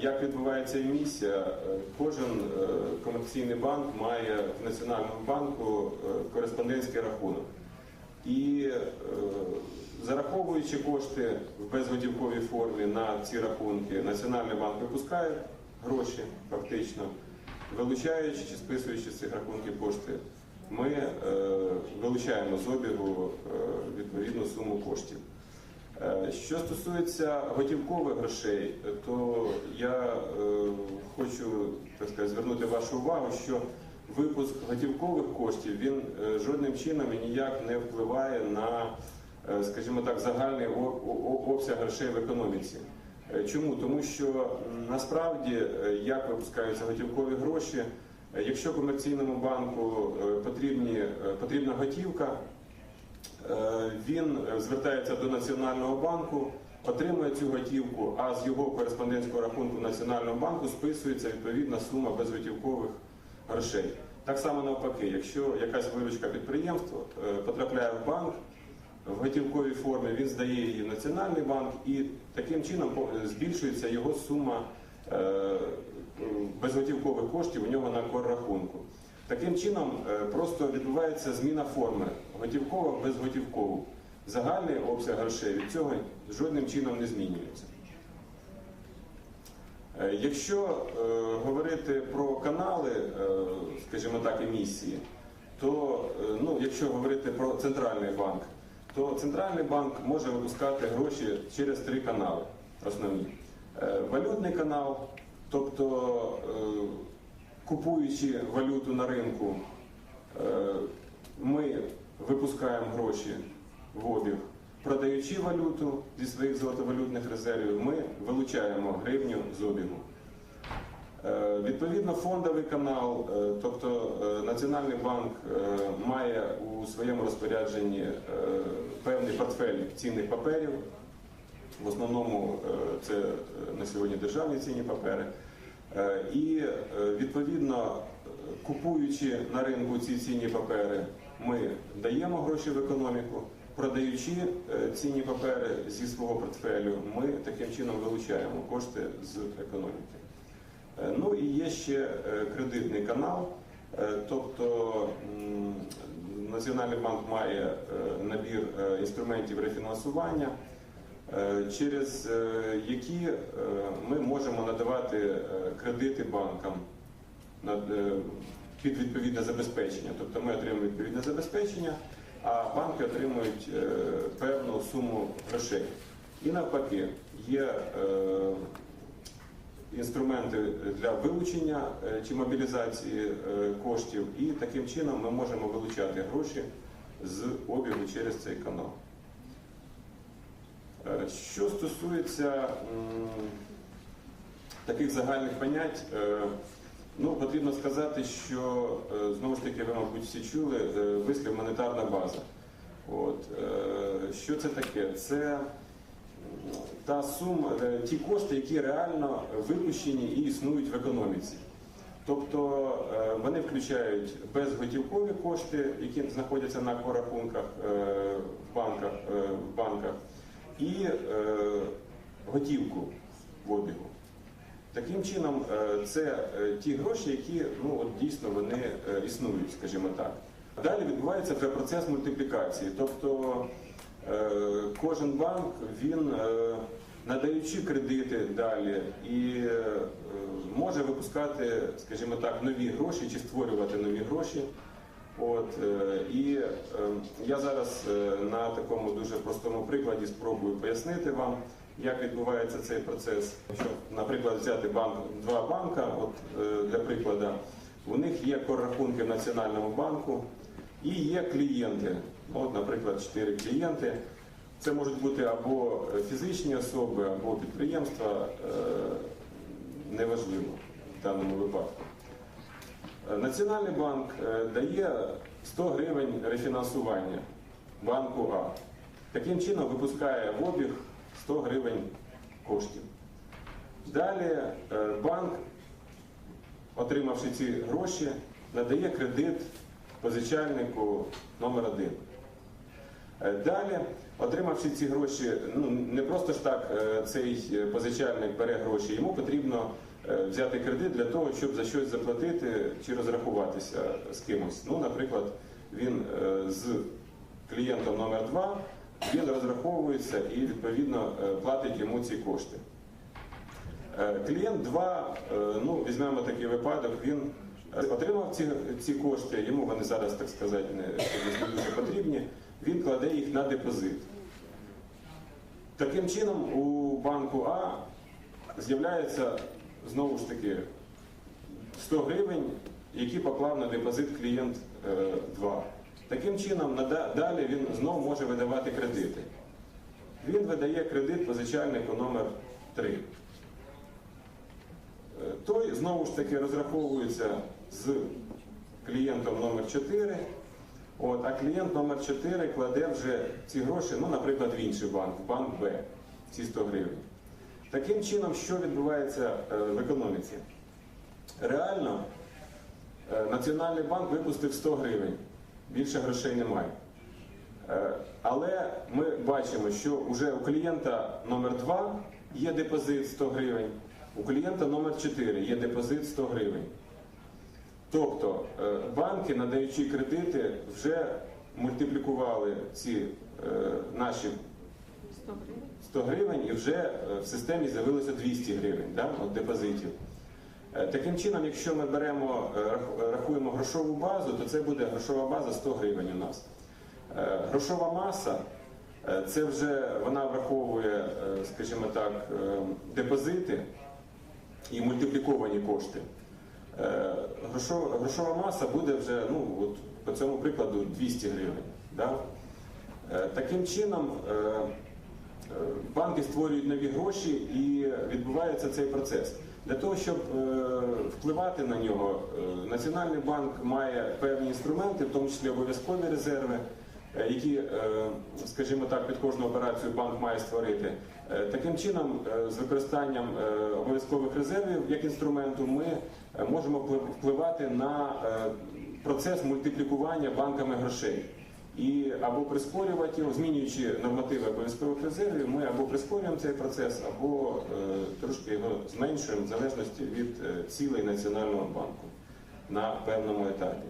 як відбувається емісія, е, кожен е, комерційний банк має в Національному банку е, кореспондентський рахунок. І зараховуючи кошти в безготівковій формі на ці рахунки, Національний банк випускає гроші фактично, вилучаючи чи списуючи з цих рахунків кошти, ми вилучаємо з обігу е, відповідну суму коштів. Е, Що стосується готівкових грошей, то я е, хочу так сказати, звернути вашу увагу, що випуск готівкових коштів він е, жодним чином і ніяк не впливає на, е, скажімо так, загальний обсяг грошей в економіці. Чому? Тому що насправді, як випускаються готівкові гроші, якщо комерційному банку потрібні, потрібна готівка, він е, звертається до Національного банку, отримує цю готівку, а з його кореспондентського рахунку Національного банку списується відповідна сума безготівкових грошей. Так само навпаки, якщо якась виручка підприємства е, потрапляє в банк в готівковій формі, він здає її в Національний банк і таким чином збільшується його сума е, безготівкових коштів у нього на коррахунку. Таким чином е, просто відбувається зміна форми готівкова в безготівкову. Загальний обсяг грошей від цього жодним чином не змінюється. Е, Якщо е, говорити про канали, е, скажімо так, емісії, то е, ну, якщо говорити про центральний банк, то центральний банк може випускати гроші через три канали основні. Е, Валютний канал, тобто е, купуючи валюту на ринку, е, ми випускаємо гроші в обіг. Продаючи валюту зі своїх золотовалютних резервів, ми вилучаємо гривню з обігу. Е, Відповідно, фондовий канал, е, тобто е, Національний банк має у своєму розпорядженні певний портфель цінних паперів. В основному це на сьогодні державні цінні папери. І відповідно, купуючи на ринку ці цінні папери, ми даємо гроші в економіку. Продаючи е, цінні папери зі свого портфелю, ми таким чином вилучаємо кошти з економіки. Е, Ну і є ще е, кредитний канал, тобто Національний банк має набір інструментів рефінансування, через які ми можемо надавати кредити банкам під відповідне забезпечення. Тобто ми отримуємо відповідне забезпечення, а банки отримують е, певну суму грошей. І навпаки, є е, інструменти для вилучення е, чи мобілізації коштів, і таким чином ми можемо вилучати гроші з обігу через цей канал. Що стосується таких загальних понять, ну, потрібно сказати, що е, знову ж таки, ви, мабуть, всі чули е, вислів монетарна база. От, е, що це таке? Це та сума, ті кошти, які реально випущені і існують в економіці. Тобто вони включають безготівкові кошти, які знаходяться на корахунках е, в банках, в банках і готівку в обігу. Таким чином, е, це е, ті гроші, які ну, от дійсно вони е, існують, скажімо так. Далі відбувається процес мультиплікації. Тобто кожен банк, він, надаючи кредити далі, і може випускати, скажімо так, нові гроші чи створювати нові гроші. От, і я зараз на такому дуже простому прикладі спробую пояснити вам, як відбувається цей процес. Щоб, наприклад, взяти банк, два банка, от, е, для прикладу, у них є коррахунки в Національному банку і є клієнти. От, наприклад, чотири клієнти. Це можуть бути або фізичні особи, або підприємства, е, неважливо в даному випадку. Е, Національний банк дає 100 гривень рефінансування банку А. Таким чином випускає в обіг 100 гривень коштів. Далі е, банк, отримавши ці гроші, надає кредит позичальнику номер 1 Е, Далі, отримавши ці гроші, ну не просто ж так е, цей позичальник бере гроші, йому потрібно взяти кредит для того, щоб за щось заплатити чи розрахуватися з кимось. Ну, наприклад, він з клієнтом номер 2 він розраховується і відповідно е, платить йому ці кошти. Е, Клієнт 2, ну візьмемо такий випадок, він е, отримав ці, ці кошти, йому вони зараз, так сказати, не, не дуже потрібні, він кладе їх на депозит. Таким чином, у банку А з'являється знову ж таки 100 гривень, які поклав на депозит клієнт 2. Таким чином, далі він знову може видавати кредити. Він видає кредит позичальнику номер 3. Е, Той знову ж таки розраховується з клієнтом номер 4. От, а клієнт номер 4 кладе вже ці гроші, ну, наприклад, в інший банк, в банк Б, ці 100 гривень. Таким чином, що відбувається е, в економіці? Реально, е, Національний банк випустив 100 гривень, більше грошей немає. Е, Але ми бачимо, що вже у клієнта номер 2 є депозит 100 гривень, у клієнта номер 4 є депозит 100 гривень. Тобто е, банки, надаючи кредити, вже мультиплікували ці е, наші 100 гривень. і вже в системі з'явилося 200 гривень да, от депозитів. Е, Таким чином, якщо ми беремо, е, рахуємо грошову базу, то це буде грошова база 100 гривень у нас. Е, Грошова маса це вже вона враховує, скажімо так, депозити і мультипліковані кошти. Грошова, маса буде вже, ну от по цьому прикладу, 200 гривень. Да? Таким чином, банки створюють нові гроші і відбувається цей процес. Для того, щоб е, впливати на нього, е, Національний банк має певні інструменти, в тому числі обов'язкові резерви, е, які, скажімо так, під кожну операцію банк має створити. Таким чином, з використанням обов'язкових резервів як інструменту, ми можемо вплив- впливати на процес мультиплікування банками грошей. І або прискорювати його, змінюючи нормативи обов'язкових резервів, ми або прискорюємо цей процес, або е, трошки його зменшуємо в залежності від е, цілей Національного банку на певному етапі.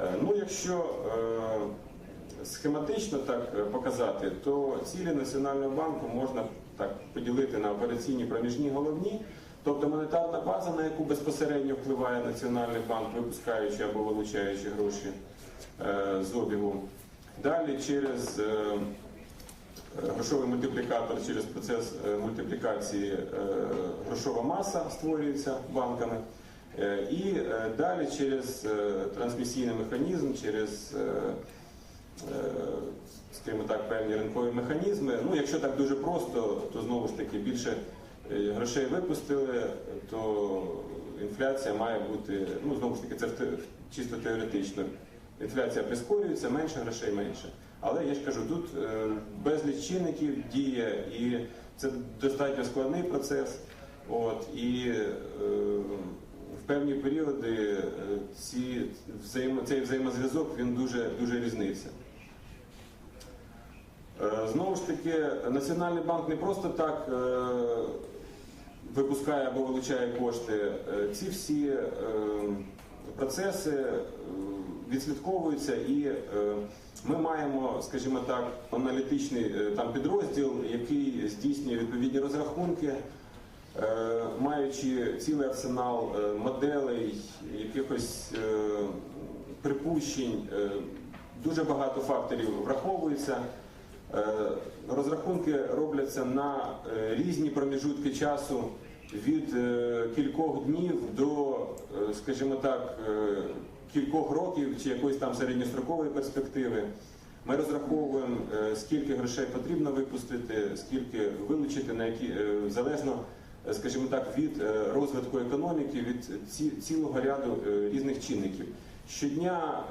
Е, ну, якщо е, схематично так е, показати, то цілі Національного банку можна так поділити на операційні проміжні головні, тобто монетарна база, на яку безпосередньо впливає Національний банк, випускаючи або вилучаючи гроші з обігу. Далі через е, е, грошовий мультиплікатор, через процес е, мультиплікації е, грошова маса створюється банками. Е, І е, далі через е, трансмісійний механізм, через е, е, скажімо так, певні ринкові механізми. Ну, якщо так дуже просто, то знову ж таки більше е, грошей випустили, то інфляція має бути, ну знову ж таки, це чисто теоретично. Інфляція прискорюється, менше грошей менше. Але я ж кажу, тут е, безліч чинників діє, і це достатньо складний процес. От, і е, в певні періоди е, ці цей взаємозв'язок він дуже, дуже різнився. Знову ж таки, Національний банк не просто так випускає або вилучає кошти. Ці всі процеси відслідковуються і е, ми маємо, скажімо так, аналітичний е, там підрозділ, який здійснює відповідні розрахунки. Е, Маючи цілий арсенал моделей, якихось припущень, дуже багато факторів враховується. Розрахунки робляться на різні проміжутки часу від кількох днів до, скажімо так, кількох років чи якоїсь там середньострокової перспективи. Ми розраховуємо, е, скільки грошей потрібно випустити, скільки вилучити, на які е, залежно, е, скажімо так, від розвитку економіки, від ці- цілого ряду різних чинників. Щодня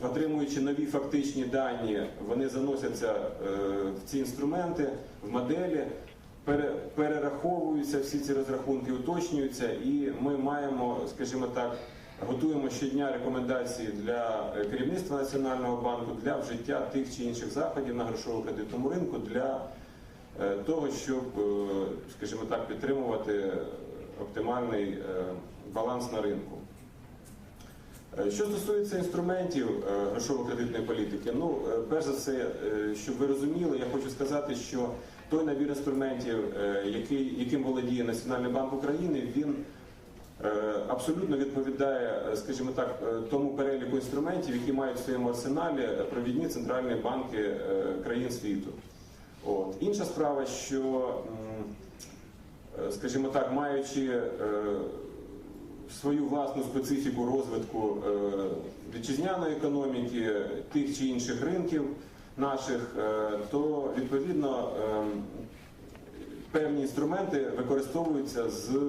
Отримуючи нові фактичні дані, вони заносяться в ці інструменти, в моделі, перераховуються всі ці розрахунки, уточнюються, і ми маємо, скажімо так, готуємо щодня рекомендації для е, керівництва Національного банку для вжиття тих чи інших заходів на грошово-кредитному ринку для е, того, щоб, е, скажімо так, підтримувати оптимальний баланс на ринку. Що стосується інструментів грошово-кредитної політики, ну перш за все, щоб ви розуміли, я хочу сказати, що той набір інструментів, який, яким володіє Національний банк України, він абсолютно відповідає, е, скажімо так, е, тому переліку інструментів, які мають в своєму арсеналі е, провідні центральні банки е, країн світу. От. Інша справа, що, е, скажімо так, маючи е, свою власну специфіку розвитку е, вітчизняної економіки, тих чи інших ринків наших, е, то відповідно е, певні інструменти використовуються з, е,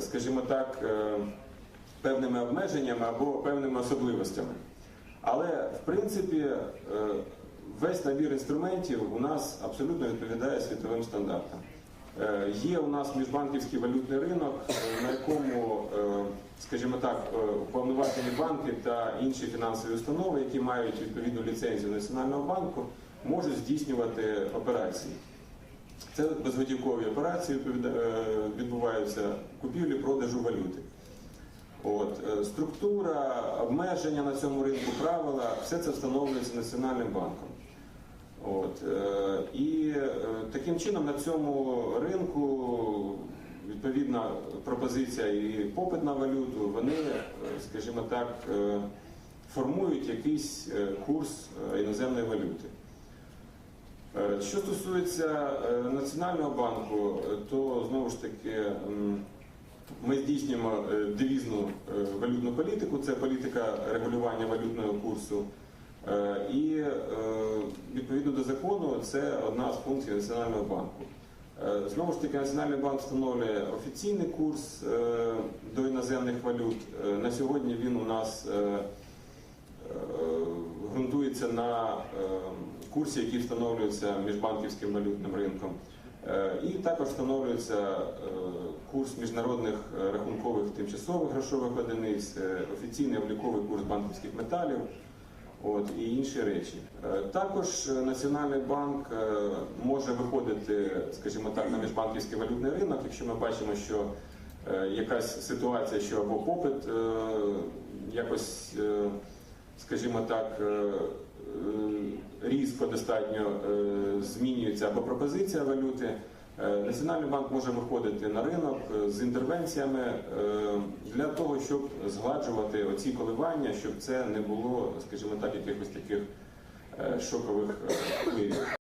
скажімо так, е, певними обмеженнями або певними особливостями. Але в принципі е, весь набір інструментів у нас абсолютно відповідає світовим стандартам. Е, Є у нас міжбанківський валютний ринок, е, на якому, е, скажімо так, е, уповноважені банки та інші фінансові установи, які мають відповідну ліцензію Національного банку, можуть здійснювати операції. Це безготівкові операції е, відбуваються купівлі продажу валюти. От, е, структура, обмеження на цьому ринку, правила, все це встановлюється Національним банком. От, е, і таким чином на цьому ринку відповідна пропозиція і попит на валюту, вони, скажімо так, формують якийсь курс іноземної валюти. Е, Що стосується е, Національного банку, е, то знову ж таки ми здійснюємо девізну е, валютну політику, це політика регулювання валютного курсу. І відповідно до закону це одна з функцій Національного банку. Знову ж таки, Національний банк встановлює офіційний курс до іноземних валют. На сьогодні він у нас ґрунтується на курсі, який встановлюється міжбанківським валютним ринком. Е, І також встановлюється е, курс міжнародних е, рахункових тимчасових грошових одиниць, офіційний обліковий курс банківських металів. От і інші речі. Також Національний банк може виходити, скажімо так, на міжбанківський валютний ринок, якщо ми бачимо, що якась ситуація, що або попит якось, скажімо так, різко достатньо е, змінюється або пропозиція валюти. Е, Національний банк може виходити на ринок е, з інтервенціями е, для того, щоб згладжувати оці коливання, щоб це не було, скажімо так, якихось таких е, шокових е, впливів.